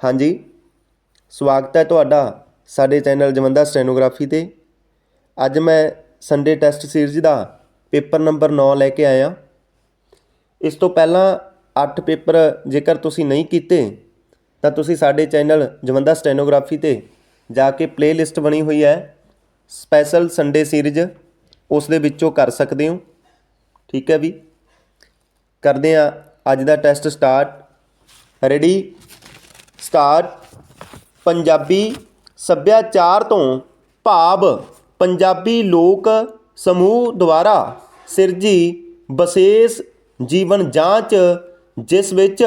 ਹਾਂਜੀ। ਸਵਾਗਤ ਹੈ ਤੁਹਾਡਾ ਸਾਡੇ ਚੈਨਲ ਜਵੰਦਾ ਸਟੈਨੋਗ੍ਰਾਫੀ ਤੇ। ਅੱਜ ਮੈਂ ਸੰਡੇ ਟੈਸਟ ਸੀਰੀਜ਼ ਦਾ ਪੇਪਰ ਨੰਬਰ 9 ਲੈ ਕੇ ਆਇਆ। ਇਸ ਤੋਂ ਪਹਿਲਾਂ 8 ਪੇਪਰ ਜੇਕਰ ਤੁਸੀਂ ਨਹੀਂ ਕੀਤੇ, ਤਾਂ ਤੁਸੀਂ ਸਾਡੇ ਚੈਨਲ ਜਵੰਦਾ ਸਟੈਨੋਗ੍ਰਾਫੀ ਤੇ ਜਾ ਕੇ ਪਲੇਲਿਸਟ ਬਣੀ ਹੋਈ ਹੈ। ਸਪੈਸ਼ਲ ਸੰਡੇ ਸੀਰੀਜ਼ ਉਸ ਦੇ ਵਿੱਚੋਂ ਕਰ ਸਕਦੇ ਹੋ। ਠੀਕ ਹੈ ਵੀ? ਕਰਦੇ ਹਾਂ ਅੱਜ ਦਾ test start ready start Punjabi ਸੱਭਿਆਚਾਰ ਤੋਂ ਭਾਵ ਪੰਜਾਬੀ ਲੋਕ ਸਮੂਹ ਦੁਆਰਾ ਸਿਰਜੀ ਵਿਸ਼ੇਸ਼ ਜੀਵਨ ਜਾਂਚ, ਜਿਸ ਵਿੱਚ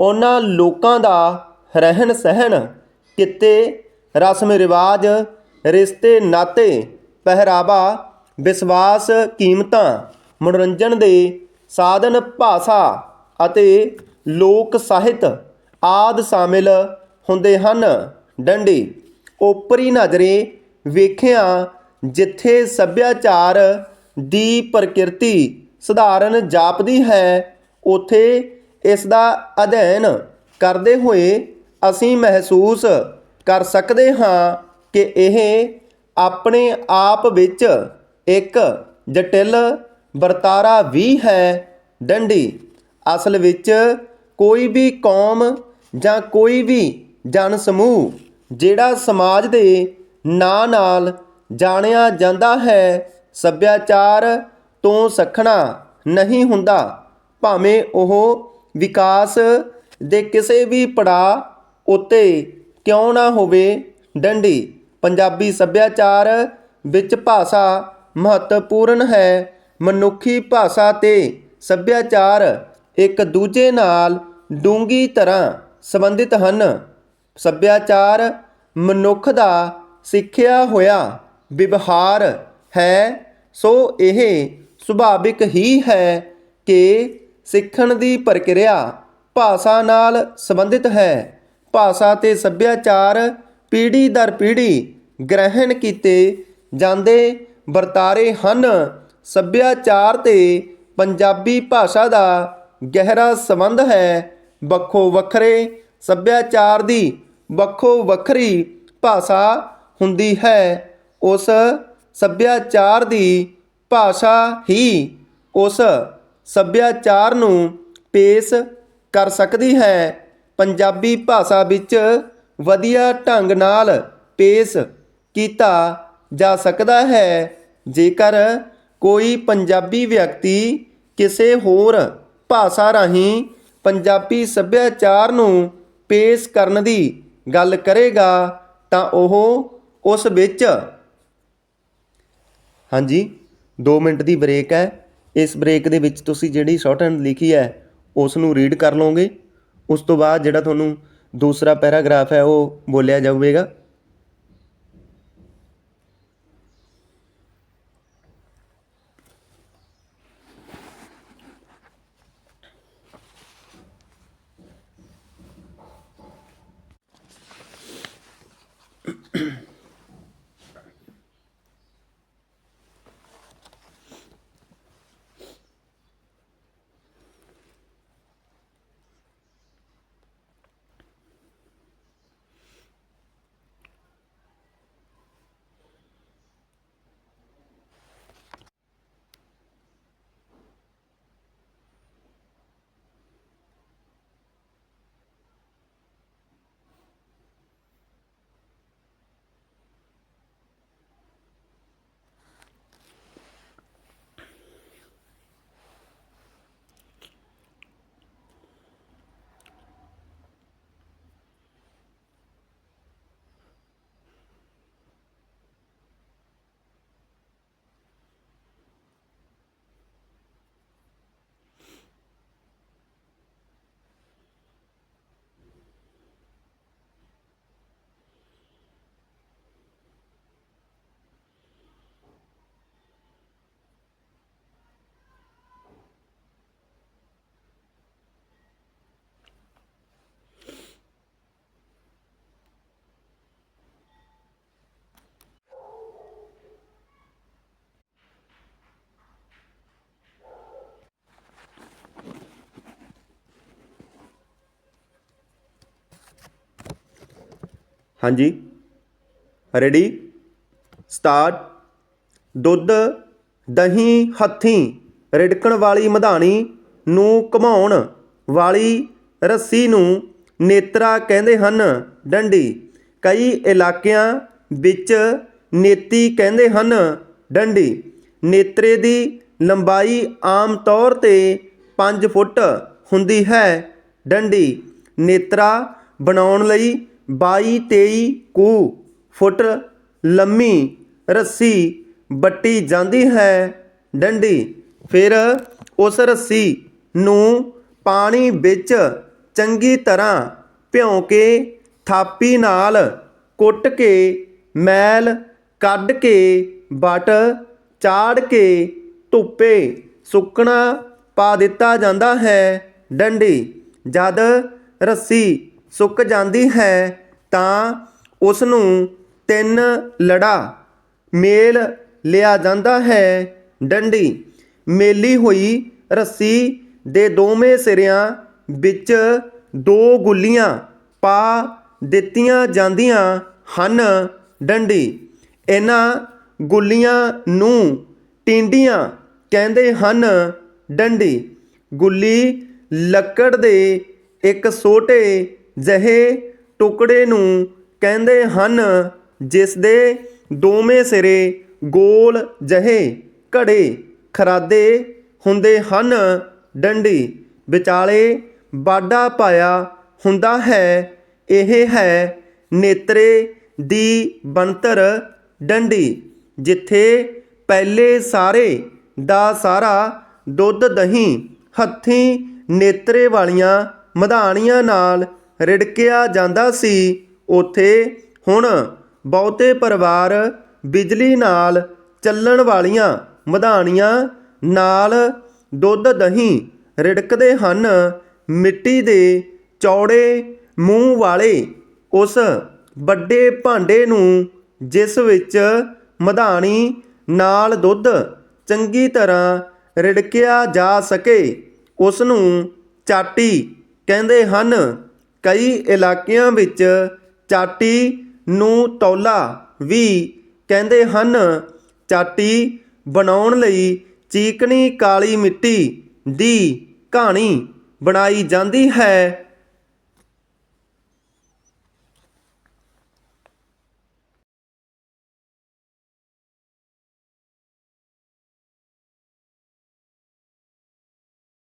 ਉਹਨਾਂ ਲੋਕਾਂ ਦਾ ਰਹਿਣ ਸਹਿਣ, ਕਿੱਤੇ, ਰਸਮ ਰਿਵਾਜ, ਰਿਸ਼ਤੇ, ਨਾਤੇ, ਪਹਿਰਾਵਾ, ਵਿਸ਼ਵਾਸ, ਕੀਮਤਾਂ, ਮਨੋਰੰਜਨ ਦੇ ਸਾਧਨ, ਭਾਸ਼ਾ ਅਤੇ ਲੋਕ ਸਾਹਿਤ ਆਦ ਸ਼ਾਮਿਲ ਹੁੰਦੇ ਹਨ। ਡੰਡੀ ਓਪਰੀ ਨਜ਼ਰੇ ਵੇਖਿਆ ਜਿੱਥੇ ਸੱਭਿਆਚਾਰ ਦੀ ਪ੍ਰਕਿਰਤੀ ਸਧਾਰਨ ਜਾਪਦੀ ਹੈ, ਉਥੇ ਇਸ ਦਾ ਅਧਿਐਨ ਕਰਦੇ ਹੋਏ ਅਸੀਂ ਮਹਿਸੂਸ ਕਰ ਸਕਦੇ ਹਾਂ ਕਿ ਇਹ ਆਪਣੇ ਆਪ ਵਿੱਚ ਇੱਕ ਜਟਿਲ ਵਰਤਾਰਾ ਵੀ ਹੈ। ਡੰਡੀ, ਅਸਲ ਵਿੱਚ ਕੋਈ ਵੀ ਕੌਮ ਜਾਂ ਕੋਈ ਵੀ ਜਨ ਸਮੂਹ ਜਿਹੜਾ ਸਮਾਜ ਦੇ ਨਾਂ ਨਾਲ ਜਾਣਿਆ ਜਾਂਦਾ ਹੈ, ਸੱਭਿਆਚਾਰ ਤੋਂ ਸੱਖਣਾ ਨਹੀਂ ਹੁੰਦਾ। ਭਾਵੇਂ ਉਹ ਵਿਕਾਸ ਦੇ ਕਿਸੇ ਵੀ ਪੜਾਅ ਉੱਤੇ ਕਿਉਂ ਨਾ ਹੋਵੇ, ਡੰਡੀ, ਪੰਜਾਬੀ ਸੱਭਿਆਚਾਰ ਵਿੱਚ ਭਾਸ਼ਾ ਮਹੱਤਵਪੂਰਨ ਹੈ। ਮਨੁੱਖੀ ਭਾਸ਼ਾ ਤੇ ਸੱਭਿਆਚਾਰ ਇੱਕ ਦੂਜੇ ਨਾਲ ਡੂੰਗੀ ਤਰ੍ਹਾਂ ਸੰਬੰਧਿਤ ਹਨ। ਸੱਭਿਆਚਾਰ ਮਨੁੱਖ ਦਾ ਸਿੱਖਿਆ ਹੋਇਆ ਵਿਵਹਾਰ ਹੈ, ਸੋ ਇਹ ਸੁਭਾਵਿਕ ਹੀ ਹੈ ਕਿ ਸਿੱਖਣ ਦੀ ਪ੍ਰਕਿਰਿਆ ਭਾਸ਼ਾ ਨਾਲ ਸੰਬੰਧਿਤ ਹੈ। ਭਾਸ਼ਾ ਤੇ ਸੱਭਿਆਚਾਰ ਪੀੜ੍ਹੀ ਦਰ ਪੀੜ੍ਹੀ ਗ੍ਰਹਿਣ ਕੀਤੇ ਜਾਂਦੇ ਵਰਤਾਰੇ ਹਨ। ਸੱਭਿਆਚਾਰ ਤੇ ਪੰਜਾਬੀ ਭਾਸ਼ਾ ਦਾ ਗਹਿਰਾ ਸੰਬੰਧ ਹੈ। ਵੱਖੋ ਵੱਖਰੇ ਸੱਭਿਆਚਾਰ ਦੀ ਵੱਖੋ ਵੱਖਰੀ ਭਾਸ਼ਾ ਹੁੰਦੀ ਹੈ। ਉਸ ਸੱਭਿਆਚਾਰ ਦੀ ਭਾਸ਼ਾ ਹੀ ਉਸ ਸੱਭਿਆਚਾਰ ਨੂੰ ਪੇਸ਼ ਕਰ ਸਕਦੀ ਹੈ। ਪੰਜਾਬੀ ਭਾਸ਼ਾ ਵਿੱਚ ਵਧੀਆ ਢੰਗ ਨਾਲ ਪੇਸ਼ ਕੀਤਾ ਜਾ ਸਕਦਾ ਹੈ। ਜੇਕਰ ਕੋਈ ਪੰਜਾਬੀ ਵਿਅਕਤੀ ਕਿਸੇ ਹੋਰ ਭਾਸ਼ਾ ਰਾਹੀਂ ਪੰਜਾਬੀ ਸੱਭਿਆਚਾਰ ਨੂੰ ਪੇਸ਼ ਕਰਨ ਦੀ ਗੱਲ ਕਰੇਗਾ ਤਾਂ ਉਹ ਉਸ ਵਿੱਚ ਹਾਂਜੀ 2 ਮਿੰਟ ਦੀ ਬ੍ਰੇਕ ਹੈ। ਇਸ ਬ੍ਰੇਕ ਦੇ ਵਿੱਚ ਤੁਸੀਂ ਜਿਹੜੀ ਸ਼ਾਰਟ ਹੈਂਡ ਲਿਖੀ ਹੈ, ਉਸ ਨੂੰ ਰੀਡ ਕਰ ਲਓਗੇ। ਉਸ ਤੋਂ ਬਾਅਦ ਜਿਹੜਾ ਤੁਹਾਨੂੰ ਦੂਸਰਾ ਪੈਰਾਗ੍ਰਾਫ ਹੈ, ਉਹ ਬੋਲਿਆ ਜਾਵੇਗਾ। ਹਾਂਜੀ। ਰੈਡੀ ਸਟਾਰਟ ਦੁੱਧ, ਦਹੀਂ, ਹੱਥੀਂ, ਰਿੜਕਣ ਵਾਲੀ ਮਧਾਣੀ ਨੂੰ ਘਮਾਉਣ ਵਾਲੀ ਰੱਸੀ ਨੂੰ ਨੇਤਰਾ ਕਹਿੰਦੇ ਹਨ। ਡੰਡੀ। ਕਈ ਇਲਾਕਿਆਂ ਵਿੱਚ ਨੇਤੀ ਕਹਿੰਦੇ ਹਨ। ਡੰਡੀ। ਨੇਤਰੇ ਦੀ ਲੰਬਾਈ ਆਮ ਤੌਰ ਤੇ 5 ਫੁੱਟ ਹੁੰਦੀ ਹੈ। ਡੰਡੀ। ਨੇਤਰਾ ਬਣਾਉਣ ਲਈ ਬਾਈ ਤੇਈ ਕੁ ਫੁੱਟ ਲੰਮੀ ਰੱਸੀ ਬੱਟੀ ਜਾਂਦੀ ਹੈ ਡੰਡੀ। ਫਿਰ ਉਸ ਰੱਸੀ ਨੂੰ ਪਾਣੀ ਵਿੱਚ ਚੰਗੀ ਤਰ੍ਹਾਂ ਭਿਉਂ ਕੇ ਥਾਪੀ ਨਾਲ ਕੁੱਟ ਕੇ, ਮੈਲ ਕੱਢ ਕੇ ਬਟ ਚਾੜ ਕੇ ਧੁੱਪੇ ਸੁੱਕਣਾ ਪਾ ਦਿੱਤਾ ਜਾਂਦਾ ਹੈ ਡੰਡੀ। ਜਦ ਰੱਸੀ ਸੁੱਕ ਜਾਂਦੀ ਹੈ ਤਾਂ ਉਸ ਨੂੰ ਤਿੰਨ ਲੜਾ ਮੇਲ ਲਿਆ ਜਾਂਦਾ ਹੈ। ਡੰਡੀ, ਮੇਲੀ ਹੋਈ ਰੱਸੀ ਦੇ ਦੋਵੇਂ ਸਿਰਿਆਂ ਵਿੱਚ ਦੋ ਗੁੱਲੀਆਂ ਪਾ ਦਿੱਤੀਆਂ ਜਾਂਦੀਆਂ ਹਨ। ਡੰਡੀ, ਇਹਨਾਂ ਗੁੱਲੀਆਂ ਨੂੰ ਟਿੰਡੀਆਂ ਕਹਿੰਦੇ ਹਨ। ਡੰਡੀ, ਗੁੱਲੀ ਲੱਕੜ ਦੇ ਇੱਕ ਛੋਟੇ ਜਿਹੇ ਟੁਕੜੇ ਨੂੰ ਕਹਿੰਦੇ ਹਨ ਜਿਸਦੇ ਦੋਵੇਂ ਸਿਰੇ ਗੋਲ ਜਿਹੇ ਘੜੇ ਖਰਾਦੇ ਹੁੰਦੇ ਹਨ। ਡੰਡੀ, ਵਿਚਾਲੇ ਬਾਡਾ ਪਾਇਆ ਹੁੰਦਾ ਹੈ, ਇਹ ਹੈ ਨੇਤਰੇ ਦੀ ਬਣਤਰ ਡੰਡੀ, ਜਿੱਥੇ ਪਹਿਲੇ ਸਾਰੇ ਦਾ ਸਾਰਾ ਦੁੱਧ, ਦਹੀਂ, ਹੱਥੀਂ ਨੇਤਰੇ ਵਾਲੀਆਂ ਮਧਾਣੀਆਂ ਨਾਲ ਰਿੜਕਿਆ ਜਾਂਦਾ ਸੀ। ਉੱਥੇ ਹੁਣ ਬਹੁਤੇ ਪਰਿਵਾਰ ਬਿਜਲੀ ਨਾਲ ਚੱਲਣ ਵਾਲੀਆਂ ਮਧਾਣੀਆਂ ਨਾਲ ਦੁੱਧ ਦਹੀਂ ਰਿੜਕਦੇ ਹਨ। ਮਿੱਟੀ ਦੇ ਚੌੜੇ ਮੂੰਹ ਵਾਲੇ ਉਸ ਵੱਡੇ ਭਾਂਡੇ ਨੂੰ ਜਿਸ ਵਿੱਚ ਮਧਾਣੀ ਨਾਲ ਦੁੱਧ ਚੰਗੀ ਤਰ੍ਹਾਂ ਰਿੜਕਿਆ ਜਾ ਸਕੇ, ਉਸ ਨੂੰ ਚਾਟੀ ਕਹਿੰਦੇ ਹਨ। ਕਈ ਇਲਾਕਿਆਂ ਵਿੱਚ ਚਾਟੀ ਨੂੰ ਤੌਲਾ ਵੀ ਕਹਿੰਦੇ ਹਨ। ਚਾਟੀ ਬਣਾਉਣ ਲਈ ਚੀਕਣੀ ਕਾਲੀ ਮਿੱਟੀ ਦੀ ਘਾਣੀ ਬਣਾਈ ਜਾਂਦੀ ਹੈ।